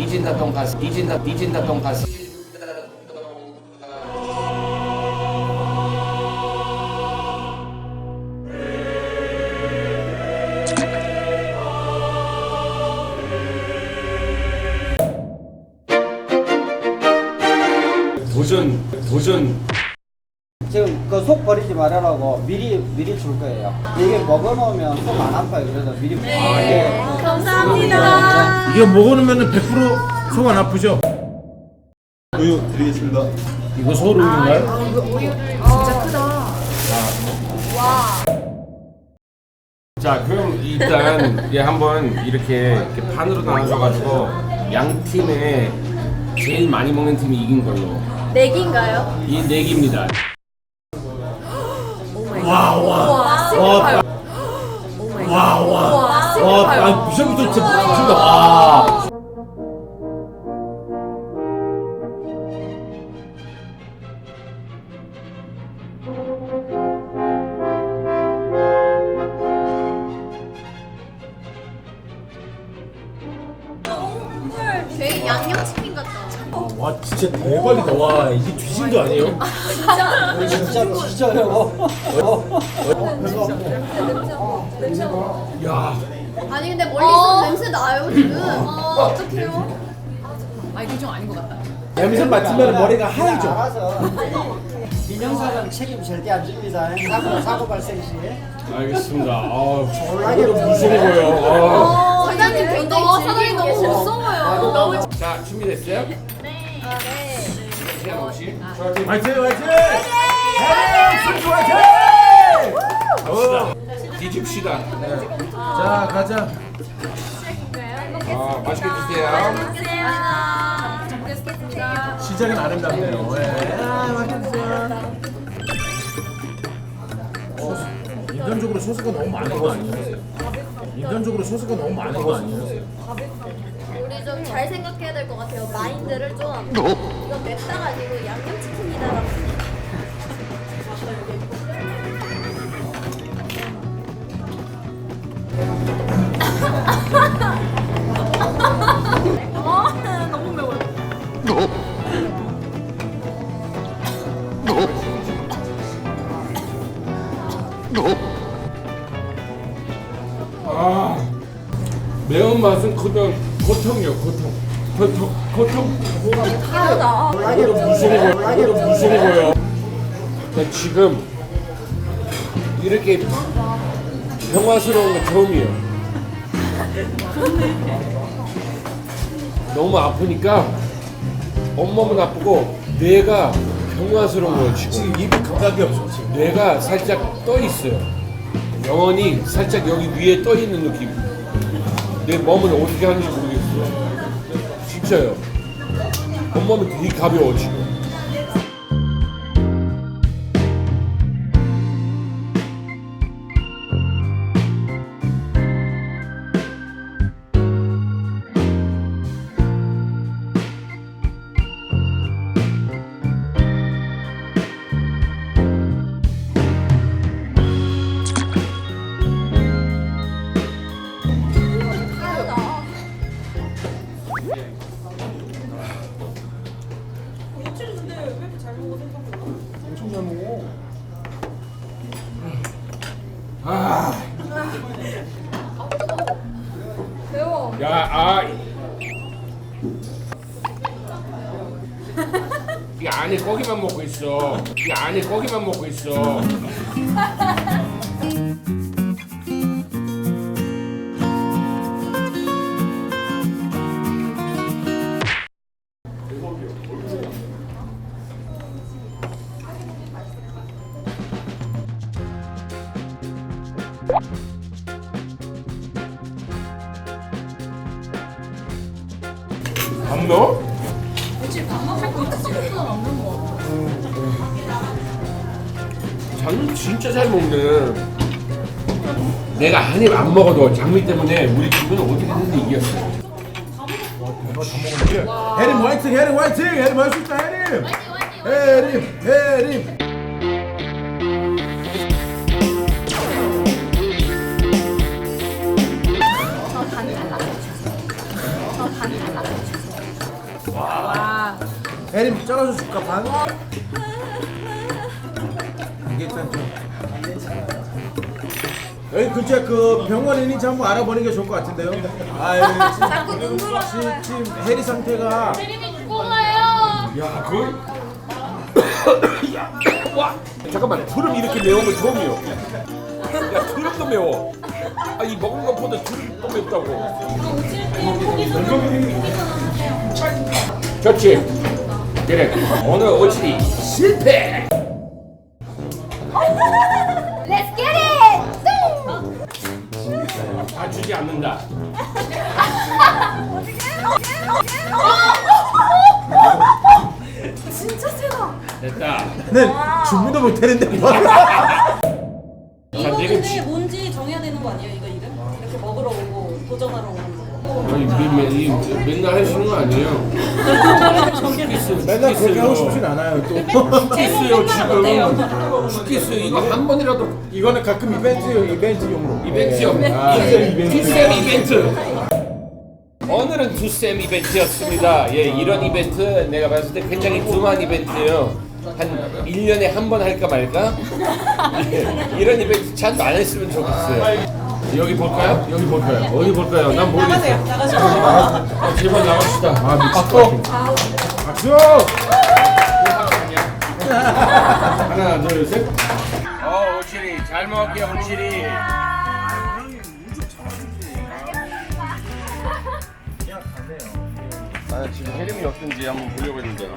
디진다 돈가스 디진다 디진다 돈가스. 도전 도전 지금 그 속 버리지 말아라고 미리 미리 줄 거예요. 이게 먹어놓으면 속 안 아파요. 그래서 미리 네. 감사합니다. 이거 먹어놓으면 100%속 안 아프죠? 우유 드리겠습니다. 이거 소름인가요? 진짜 크다. 자 그럼 일단 예, 한번 이렇게, 이렇게 판으로 나눠줘가지고 양 팀에 제일 많이 먹는 팀이 이긴 걸로 내기인가요? 이 내기입니다. 와, 와, 스미파요. 와, 와. 와, 와, 스미파요. 아, 미션부터 진짜 미친다. 와. 되게 와, 진짜 대박이다. 와, 이게 귀신도 아니에요? 진짜로 진짜로. 야, 아니 근데 멀리서 냄새 나요 지금. 어, 어떡해요? 아 이거 좀 아닌 것 같다. 냄새 맡으면 머리가 하얘져. 알아서. 민영사는 책임 절대 안 집니다. 사고 사고 발생 시. 알겠습니다. 아, 졸라게 무서워요. 아. 준비됐어요? 네. 네. 혹시 화이팅, 화이팅! 승주 화이팅! 뒤집시다. 자, 가자. 아 맛있게 드세요. 시작은 아름답네요. 예. 아, 맛있어요. 인간적으로 소스가 너무 많은 거 아니에요? 인간적으로 소스가 너무 많은 거 아니에요? 우리 좀 잘 생각해야 될 것 같아요. 마인드를 좀 이거 맵다 가지고 양념치킨이다라고. 아 매운 맛은 그냥 고통이요 고통. 고통 고통. 하다. 이거 무서워요. 이거 무서워요. 나 지금 이렇게 평화스러운 건 처음이에요. 너무 아프니까 온몸은 아프고 뇌가 평화스러운 거예요 지금. 지금 입이 감각이 없어, 지금. 뇌가 살짝 떠 있어요. 영혼이 살짝 여기 위에 떠 있는 느낌. 내 몸은 어떻게 하는지 모르겠어요. 진짜요. 온몸은 되게 가벼워 지금. 야, 아. 이 안에 고기만 먹고 있어. 이 안에 고기만 먹고 있어. 밥 넣어? 장미 진짜 잘 먹네. 내가 한 입 안 먹어도 장미 때문에 우리 집은 어떻게든 이겼어. 해림 화이팅, 해림 화이팅! 해림 할수 있다, 해림! 해림, 해림! 저반 달라고 주세요. 저 혜림 잘라서 줄까 반? 괜찮죠. 여기 근처에 그 병원 있는지 한번 알아보는 게 좋을 것 같은데요. 아유, 자꾸 눈물을 지금, 지금 혜리 상태가 야, 그걸 야, 와, 잠깐만, 두릅 이렇게 매운 거 처음이요. 야, 두릅도 매워. 아, 이 먹은 것보다 두릅도 맵다고. 좋지. 그래, 오늘 오칠이 실패. Let's get it! 다 주지 않는다. 진짜 세다. 됐다. 는 준비도 못했는데 뭐. 자, 우리 매, 이, 맨날 하시는 거 아니에요? 죽겠어요. 맨날 그렇게 하고 싶진 않아요. 또 죽겠어요, 지금. 죽겠어요. 이거 한 번이라도 이거는 가끔 이벤트 이벤트용으로. 이벤트요. 아, 투쌤 이벤트. 오늘은 투쌤 이벤트였습니다. 예, 이런 이벤트 내가 봤을 때 굉장히 두만 이벤트예요. 한 1년에 한 번 할까 말까? 예, 이런 이벤트 참안 했으면 좋겠어요. 여기 볼까요? 여기 볼까요? 어디 볼까요? 난 모르겠어요. 아, 제발 나갑시다. 아, 미치겠다. 박수. 하나, 둘, 셋. 어, 오칠이. 잘 먹을게요, 오칠이. 아, 지금 혜림이 어떤지 한번 보려고 했는데.